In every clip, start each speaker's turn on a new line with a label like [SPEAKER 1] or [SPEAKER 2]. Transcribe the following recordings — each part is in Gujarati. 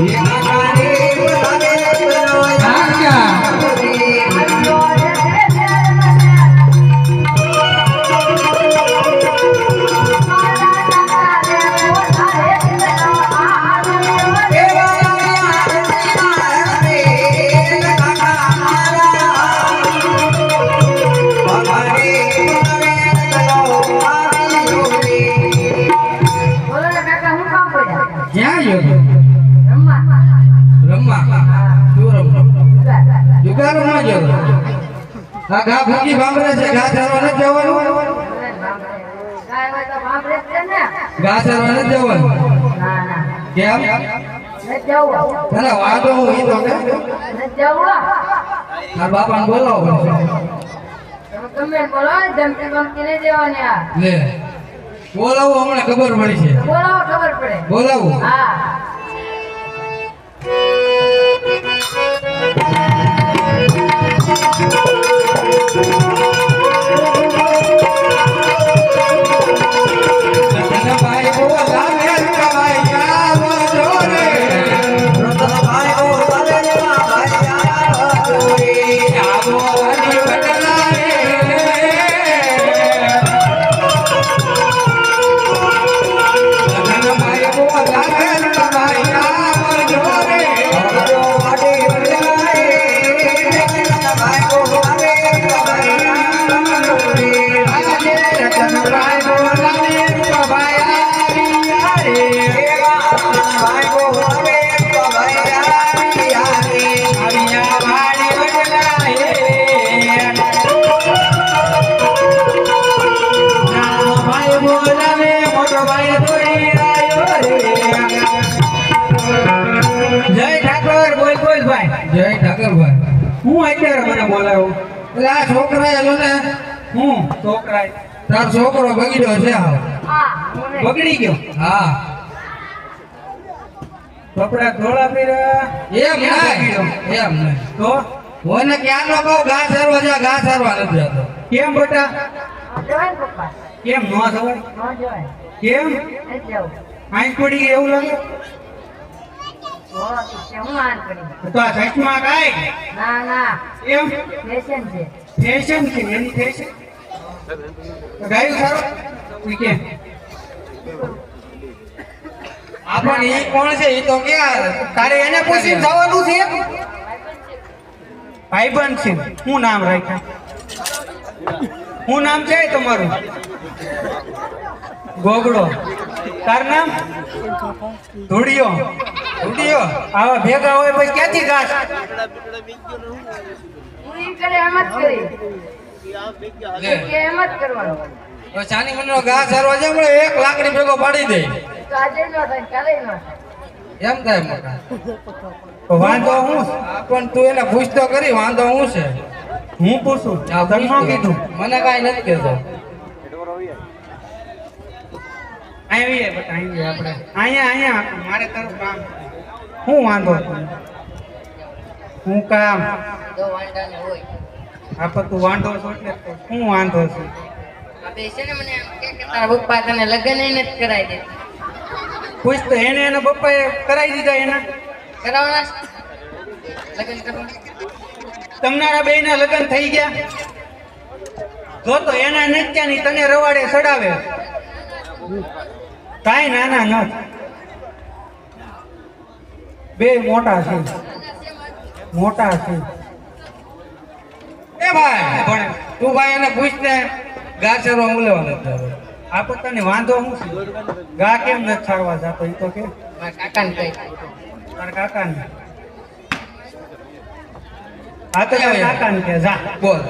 [SPEAKER 1] બોલો
[SPEAKER 2] ઘા ફૂકી ભાંભરે છે ઘા ચારવા નથી જવાનું. ઘા ચારવા નથી જવાનું. કેમ? તને હું ઈ તો કે.
[SPEAKER 1] નથી
[SPEAKER 2] બાપાને બોલાવો
[SPEAKER 1] તમે બોલો ધમકી બમકી નહીં દેવાની આ.
[SPEAKER 2] લે. બોલાવો હમણાં ખબર પડી છે.
[SPEAKER 1] બોલાવો ખબર પડે.
[SPEAKER 2] બોલાવો.
[SPEAKER 1] હા.
[SPEAKER 3] જય ઠાકર બોલ બોલ ભાઈ.
[SPEAKER 2] જય ઠાકરભાઈ
[SPEAKER 3] હું અત્યારે મને બોલાવું?
[SPEAKER 2] એટલે આ છોકરા એલો ને
[SPEAKER 3] હું? છોકરા
[SPEAKER 2] તાર છોકરો બગડ્યો છે
[SPEAKER 1] હા
[SPEAKER 3] બગડી ગયો?
[SPEAKER 2] હા.
[SPEAKER 3] કપડા ધોળા પહેર્યા?
[SPEAKER 2] એમ નહીં એમ નહીં.
[SPEAKER 3] તો?
[SPEAKER 2] મને ક્યારનો કહું ઘા સારવા જા ઘા સારવા નથી જતો.
[SPEAKER 3] કેમ બટા? કેમ ન થવાય
[SPEAKER 1] ન જવાય.
[SPEAKER 3] કેમ? આંખ પડી ગઈ એવું લાગે?
[SPEAKER 1] હો, તો હું
[SPEAKER 3] આ સાચમાં કાંઈ?
[SPEAKER 1] ના ના.
[SPEAKER 3] એમ?
[SPEAKER 1] ફેશન છે.
[SPEAKER 3] ફેશન છે એની ફેશન ગાયું સારું? કેમ
[SPEAKER 2] આપણ ઈ કોણ છે? ઈ તો ક્યાં?
[SPEAKER 3] તારે એને પૂછીને જવાનું છે? ભાઈબંધ છે. હું નામ રાખ્યા? શું નામ છે તમારું? ગોગડો. તાર નામ? ધૂળિયો.
[SPEAKER 2] ઉડીયો
[SPEAKER 3] આવા ભેગા હોય પછી ક્યાંથી ઘાસ
[SPEAKER 2] તો ચાની મનનો ઘાસ સારવા જાય મળે એક લાકડી ભેગો પાડી દે.
[SPEAKER 4] તો આજે ન થાય કાલે ન થાય.
[SPEAKER 2] એમ થાય મોટા.
[SPEAKER 3] તો વાંધો હું
[SPEAKER 2] પણ તું એને પૂછતો કરી વાંધો હું છે?
[SPEAKER 3] હું પૂછું?
[SPEAKER 2] આ
[SPEAKER 3] તમે શું કીધું?
[SPEAKER 2] મને કાંઈ નથી કહેતો.
[SPEAKER 3] આવીએ બટા આવીએ આપણે. અહીંયા અહીંયા મારે તારું કામ. હું વાંધો હું કામ.
[SPEAKER 4] તો વાંધા ને હોય
[SPEAKER 3] આ તું વાંધો છો. એટલે શું વાંધો છે
[SPEAKER 4] પપ્પા તને લગ્ન ય નથી કરાવી દે.
[SPEAKER 3] પૂછ તો એને એના પપ્પાએ કરાવી દીધા એના.
[SPEAKER 4] કરાવવાના? લગ્ન
[SPEAKER 3] તમારા બે ના લગ્ન થઈ ગયા. જો તો એના નત્યાની તને રવાડે ચડાવે. કાંઈ નાના ન. બે મોટા છે. મોટા છે.
[SPEAKER 2] એ ભાઈ
[SPEAKER 3] પણ
[SPEAKER 2] તું ભાઈ એને પૂછ ને ઘા સારવા બોલાવવાનો જ તારો.
[SPEAKER 3] આ પોતાને વાંધો છે? ગા કેમ નથી છાડવા જતો એ તો કે?
[SPEAKER 4] કાકાને કહી
[SPEAKER 3] તારા કાકાને? હા તો કાકાને કે જા
[SPEAKER 2] બોલ.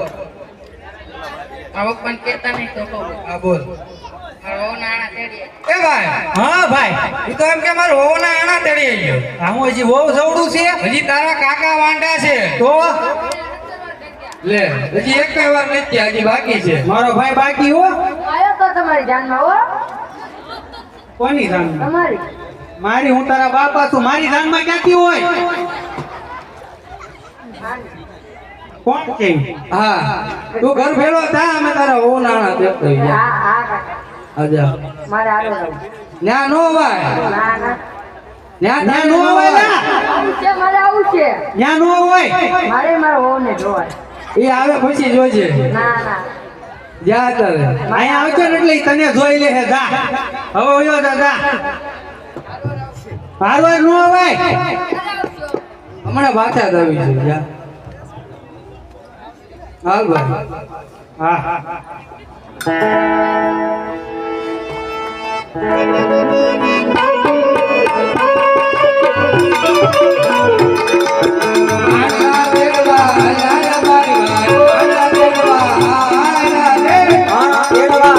[SPEAKER 4] આ પણ કહેતા નહીં તો
[SPEAKER 2] હા બોલ.
[SPEAKER 4] નાણા
[SPEAKER 2] એ ભાઈ
[SPEAKER 3] હા ભાઈ
[SPEAKER 2] એ તો એમ કે મારે મારો હોવના એના તેડી ગયો
[SPEAKER 3] આ હું હજી વહુ જવડું છે?
[SPEAKER 2] હજી તારા કાકા વાંડા છે.
[SPEAKER 3] તો?
[SPEAKER 2] લે હજી એક વાર નથી હજી બાકી છે.
[SPEAKER 3] મારો ભાઈ બાકી હો?
[SPEAKER 4] આવ્યો તો તમારી જાનમાં હો?
[SPEAKER 3] કોની જાનમાં?
[SPEAKER 4] તમારી.
[SPEAKER 3] મારી હું તારા બાપા છું. મારી જાનમાં ક્યાંથી હોય? કોણ છે
[SPEAKER 2] હા. તું ઘર ભેળો થા અમે તારા ઓ
[SPEAKER 4] હા હા કાકા
[SPEAKER 2] આજા.
[SPEAKER 4] મારે આવે. જવું.
[SPEAKER 2] નો
[SPEAKER 4] ના ના
[SPEAKER 2] ન્યા
[SPEAKER 3] ત્યાં નો હોય ના
[SPEAKER 4] મારે આવું છે.
[SPEAKER 3] ત્યાં નો હોય.
[SPEAKER 4] મારે મારા વહુને જોવાય.
[SPEAKER 2] એ આવે પછી જોજે.
[SPEAKER 4] ના ના.
[SPEAKER 2] જા તારે.
[SPEAKER 3] અહીંયા આવતો ને એટલે તને જોઈ લે હે જા. હવે ઓયો દાદા હારવાર નો હોય.
[SPEAKER 2] હમણાં પાછા દાવી આવી છે જા. હાલ ભાઈ.
[SPEAKER 3] હા હા.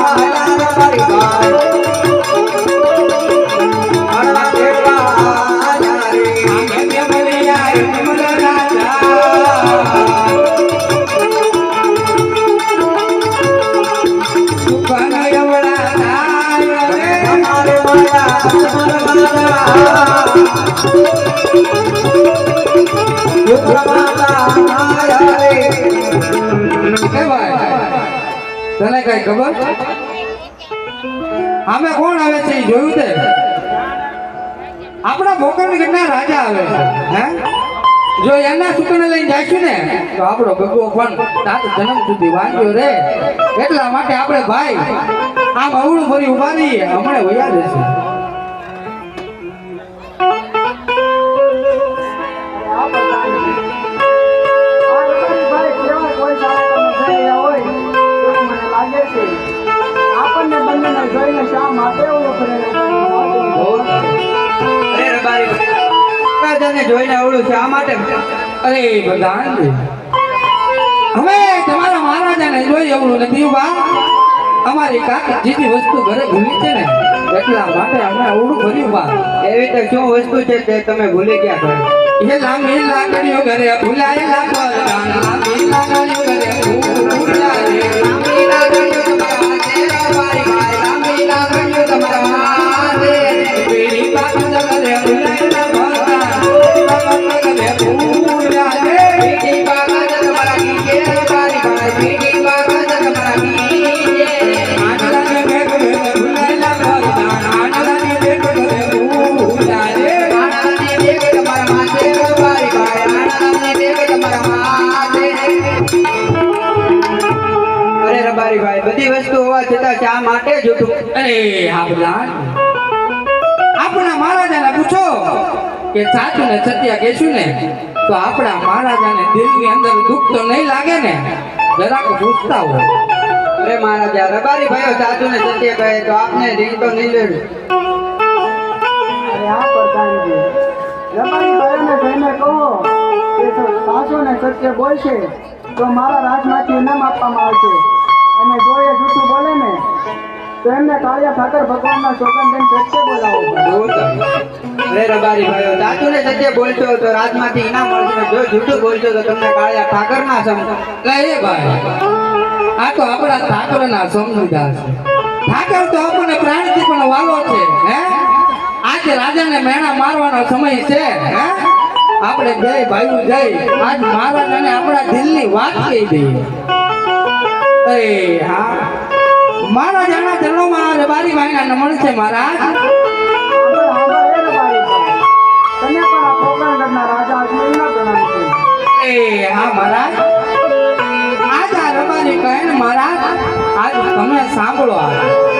[SPEAKER 2] આના તને કઈ ખબર? આમે કોણ આવે છે જોયું તે? આપણા ભોગવની કેટલા રાજા આવે છે, હે? જો એના સુકને લઈને જઈશું ને, તો આપણો ભગવો પણ તાત જન્મ સુધી વાંચ્યો રે. એટલા માટે આપણે ભાઈ, આમ અવળું ફરી ઊભા રહીએ, હમણાં વયા જશે.
[SPEAKER 3] રાજાને જોઈને આવડું છે આ માટે.
[SPEAKER 2] અરે ભગવાન હવે તમારા મહારાજાને જોઈ અવળું નથી અમારી કાકી જીતી વસ્તુ ઘરે ભૂલી છે ને એટલા માટે અમે અવળું ભર્યું બા
[SPEAKER 3] એવી તો શું વસ્તુ છે તે તમે ભૂલી ગયા ઘરે
[SPEAKER 2] એ લાંબી લાકડીઓ ઘરે ભૂલાયેલા પરદાન લાંબી લાકડીઓ ઘરે ભૂલાય.
[SPEAKER 3] કરતા ચા માટે જૂઠું
[SPEAKER 2] અરે આપલા આપણા મહારાજાને પૂછો કે સાચું ને સત્ય કહેશું ને, તો આપણા મહારાજા ને દિલની અંદર દુઃખ તો નહીં લાગે ને? જરાક પૂછતા હોય.
[SPEAKER 3] અરે મહારાજા, રબારી ભાઈઓ, સાચું ને સત્ય કહે તો આપને રીંગ તો નહીં લેડું અરે રબારી ભાઈઓને જઈને કહો કે
[SPEAKER 5] સાચું ને સત્ય બોલશે, તો મારા રાજમાંથી નામ આપવામાં આવશે. અને જો એ જૂઠું બોલે ને તો એમને કાળિયા ઠાકર ભગવાનના સોગંદન સત્ય બોલાવો.
[SPEAKER 1] અરે રબારી ભાઈઓ સાચું ને સત્ય બોલશો તો રાજમાંથી ઇનામ મળશે જો જૂઠું બોલતો તો તમને કાળિયા ઠાકર ના સમ
[SPEAKER 2] એ ભાઈ આ તો આપણા ઠાકરના સમજદાર છે. ઠાકર તો આપણને પ્રાણથી પણ વાલો છે હે? આજે રાજાને મેણા મારવાનો સમય છે હે? આપણે જય ભાઈ જય આજ મહારાજાને આપણા દિલની વાત કહી દઈએ. એ હા. મહારાજાના ચરણોમાં રબારી ભાઈના નમન છે મહારાજ.
[SPEAKER 5] એ
[SPEAKER 2] હા મહારાજ. આજ આ રબારી કહે મહારાજ આજ તમે સાંભળો આ.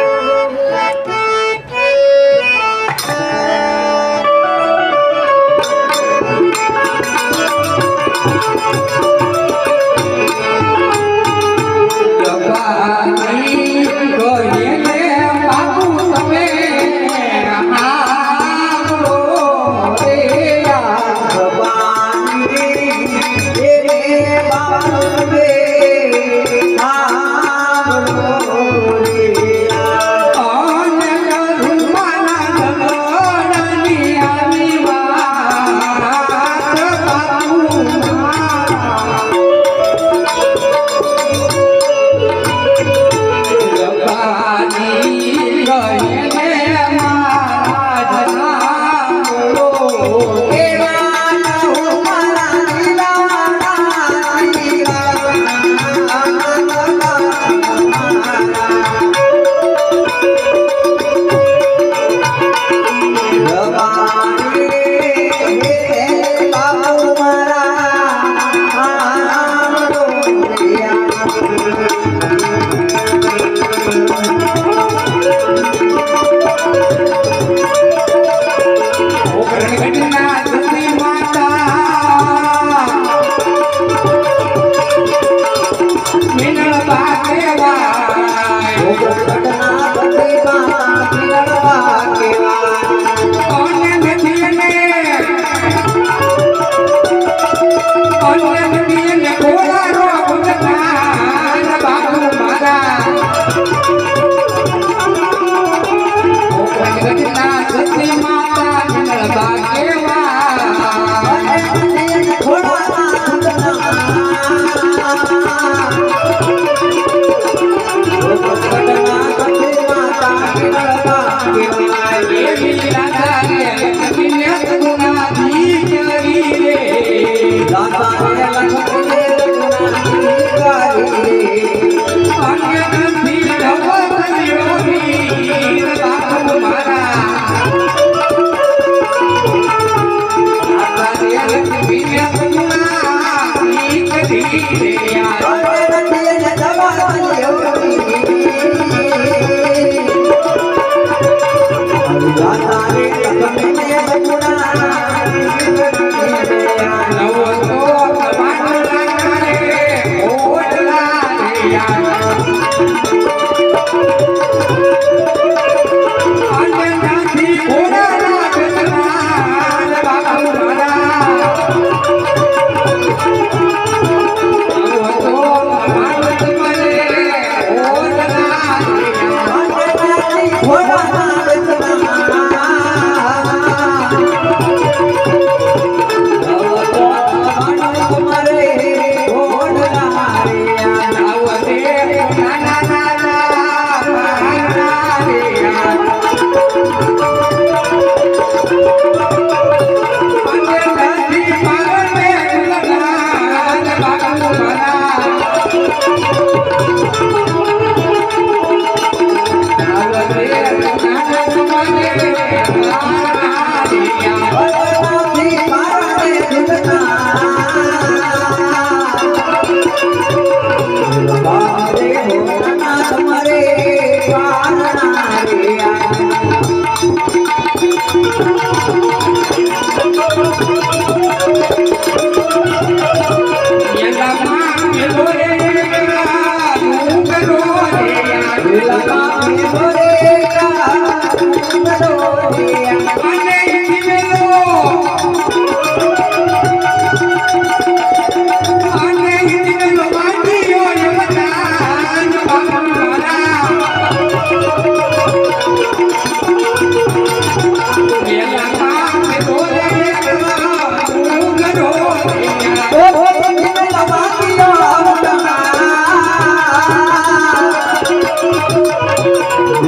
[SPEAKER 2] નવો thank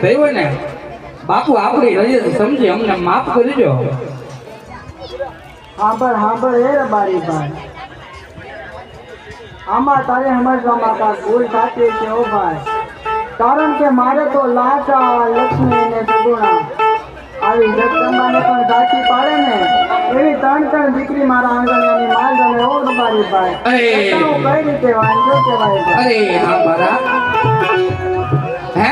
[SPEAKER 2] થઈ હોય ને, બાપુ આપણી રજત સમજી, અમને માફ કરજો
[SPEAKER 5] હાંભળ હાંભળ હે રબારી ભાઈ. આમાં તારે સમજવામાં કાંઈક ભૂલ થતી છે, ઓ ભાઈ. કારણ કે મારે તો લાચા લક્ષ્મી ને સગુણા. આવી જગદંબાને પણ સાચી પાડે ને એવી ત્રણ ત્રણ દીકરી મારા આંગણિયાની માલ ગમે ઓ રબારી ભાઈ. કઈ રીતે વાંચો કહેવાય ભાઈ
[SPEAKER 2] અરે હા મારા. હે?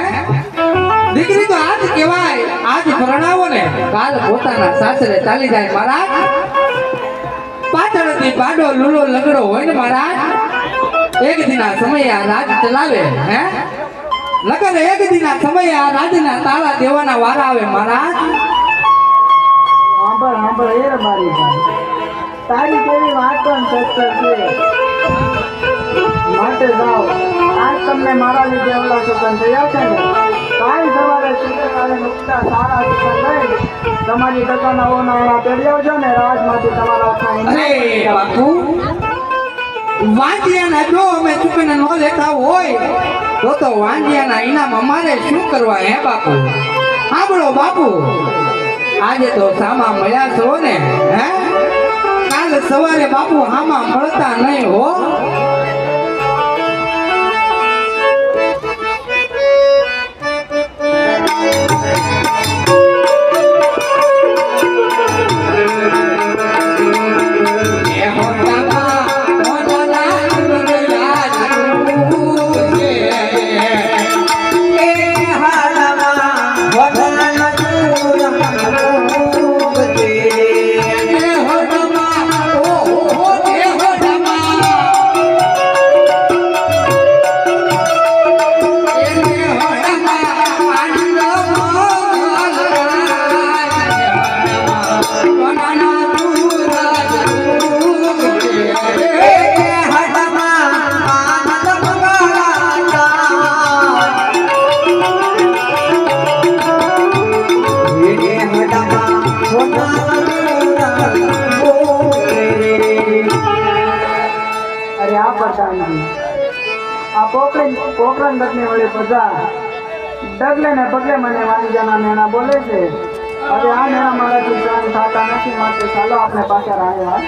[SPEAKER 2] દીકરી તો આજ કહેવાય. આજ ભરણાવો ને કાલ પોતાના સાસરે ચાલી જાય મહારાજ. પાછળથી પાડો લૂલો લગડો હોય ને મહારાજ. એક દિના સમયે આ રાજ ચલાવે હે? લગન એક દિના સમયે આ રાજના તાળા દેવાના વારા આવે મહારાજ.
[SPEAKER 5] સાંભળ સાંભળ એ મારી તારી કેવી વાત પણ સત્ય છે. માટે જાઓ. આજ તમને મારા લીધે અવલા સુકન થયા છે ને? કાલ સવારે સૂર્યકાળે ઉગતા સારા સુકન લઈ તમારી ટકાના ઓનાળા તેડી આવજો ને રાજમાંથી તમારા હાથમાં ઇનામ
[SPEAKER 2] જો અમે ચૂકીને ન લેતા હોય તો તો વાંજિયાના ઇનામ અમારે શું કરવા હે બાપુ? સાંભળો બાપુ. આજે તો સામા મળ્યા છો ને હે? કાલ સવારે બાપુ હામાં મળતા નહીં હો.
[SPEAKER 5] આ પોકરી પોકરણ દગની વળી બધા ડગલે ને પગલે મને વાણીજાના નેણા બોલે છે. હવે આ નેણા મારાથી સહન થતા નથી, માટે ચાલો આપણે પાછા આવ્યા